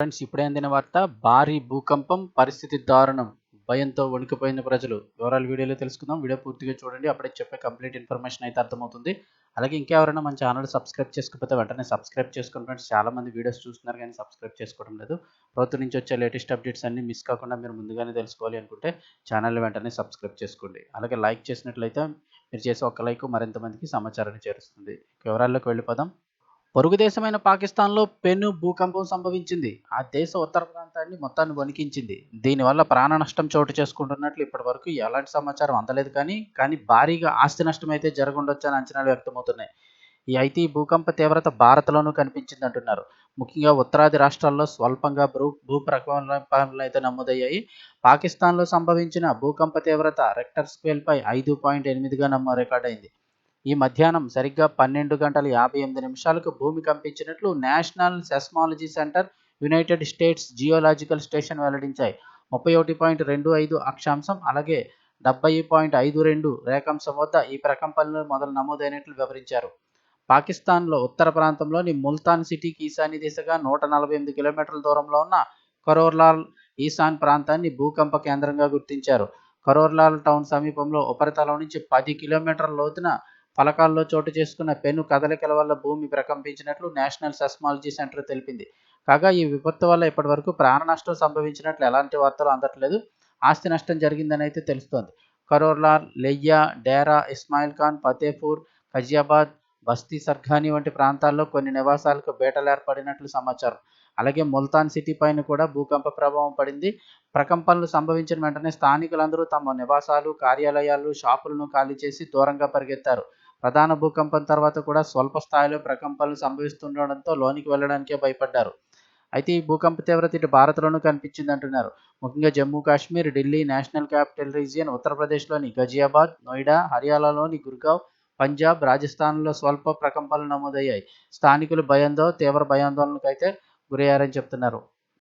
Friends ఇప్పుడే అందిన వార్త భారీ భూకంపం పరిస్థితి దారుణం భయంతో వణికిపోయిన ప్రజలు. వివరాలు వీడియోలో తెలుసుకుందాం. వీడియో పూర్తిగా చూడండి. అప్పుడే చెప్పే కంప్లీట్ ఇన్ఫర్మేషన్ అయితే అర్థమవుతుంది. అలాగే ఇంకెవరైనా మన ఛానల్ సబ్స్క్రైబ్ చేసుకోకపోతే వెంటనే సబ్స్క్రైబ్ చేసుకోండి ఫ్రెండ్స్. చాలా మంది వీడియోస్ చూస్తున్నారు కానీ సబ్స్క్రైబ్ చేసుకోవడం లేదు. ప్రభుత్వం నుంచి వచ్చే లేటెస్ట్ అప్డేట్స్ అన్ని మిస్ కాకుండా మీరు ముందుగానే తెలుసుకోవాలి అనుకుంటే ఛానల్ వెంటనే సబ్స్క్రైబ్ చేసుకోండి. అలాగే లైక్ చేసినట్లయితే మీరు చేసే ఒక లైక్ మరింత మందికి సమాచారాన్ని చేరుస్తుంది. వివరాల్లోకి వెళ్ళిపోదాం. పొరుగు దేశమైన పాకిస్తాన్లో పెను భూకంపం సంభవించింది. ఆ దేశ ఉత్తర ప్రాంతాన్ని మొత్తాన్ని వణికించింది. దీనివల్ల ప్రాణ నష్టం చోటు చేసుకుంటున్నట్లు ఇప్పటి వరకు ఎలాంటి సమాచారం అందలేదు కానీ కానీ భారీగా ఆస్తి నష్టం అయితే జరగండొచ్చని అంచనాలు వ్యక్తమవుతున్నాయి. ఈ అయితే ఈ భూకంప తీవ్రత భారత్లోనూ కనిపించింది అంటున్నారు ముఖ్యంగా ఉత్తరాది రాష్ట్రాల్లో స్వల్పంగా భూ భూ ప్రకంపనలు అయితే నమోదయ్యాయి. పాకిస్తాన్లో సంభవించిన భూకంప తీవ్రత రెక్టర్ స్కేల్పై ఐదు పాయింట్ ఎనిమిదిగా నమ్మ రికార్డ్ అయింది ఈ మధ్యాహ్నం సరిగ్గా పన్నెండు గంటల యాభై ఎనిమిది నిమిషాలకు భూమి కంపించినట్లు national seismology centre United States geological station వెల్లడించాయి. ముప్పై ఒకటి పాయింట్ రెండు ఐదు అక్షాంశం అలాగే డెబ్బై పాయింట్ ఐదు రెండు రేఖాంశం వద్ద ఈ ప్రకంపనలు మొదలు నమోదైనట్లు వివరించారు. పాకిస్తాన్లో ఉత్తర ప్రాంతంలోని ముల్తాన్ సిటీకి ఈశాన్య దిశగా నూట నలభై ఎనిమిది కిలోమీటర్ల దూరంలో ఉన్న కరోర్లాల్ ఈశాన్ ప్రాంతాన్ని భూకంప కేంద్రంగా గుర్తించారు. కరోర్లాల్ టౌన్ సమీపంలో ఉపరితలం నుంచి పది కిలోమీటర్ల లోతున ఫలకాల్లో చోటు చేసుకున్న పెను కదలికల వల్ల భూమి ప్రకంపించినట్లు నేషనల్ సెస్మాలజీ సెంటర్ తెలిపింది. కాగా ఈ విపత్తు వల్ల ఇప్పటివరకు ప్రాణ నష్టం సంభవించినట్లు ఎలాంటి వార్తలు అందట్లేదు. ఆస్తి నష్టం జరిగిందని అయితే తెలుస్తోంది. కరోర్లాల్ లెయ్యా డేరా ఇస్మాయిల్ ఖాన్ ఫతేపూర్ ఖజియాబాద్ బస్తీ సర్ఘాని వంటి ప్రాంతాల్లో కొన్ని నివాసాలకు బేటలు ఏర్పడినట్లు సమాచారం. అలాగే ముల్తాన్ సిటీ పైన కూడా భూకంప ప్రభావం పడింది. ప్రకంపనలు సంభవించిన వెంటనే స్థానికులందరూ తమ నివాసాలు కార్యాలయాలు షాపులను ఖాళీ చేసి దూరంగా పరిగెత్తారు. ప్రధాన భూకంపం తర్వాత కూడా స్వల్ప స్థాయిలో ప్రకంపనలు సంభవిస్తుండడంతో లోనికి వెళ్ళడానికే భయపడ్డారు. అయితే ఈ భూకంప తీవ్రత ఇటు భారత్లోనూ కనిపించింది అంటున్నారు. ముఖ్యంగా Jammu Kashmir Delhi national capital region ఉత్తరప్రదేశ్లోని గజియాబాద్ నోయిడా హర్యానాలోని గుర్గావ్ పంజాబ్ రాజస్థాన్లో స్వల్ప ప్రకంపనలు నమోదయ్యాయి. స్థానికులు భయంతో తీవ్ర భయాందోళనకు అయితే గురయ్యారని చెప్తున్నారు.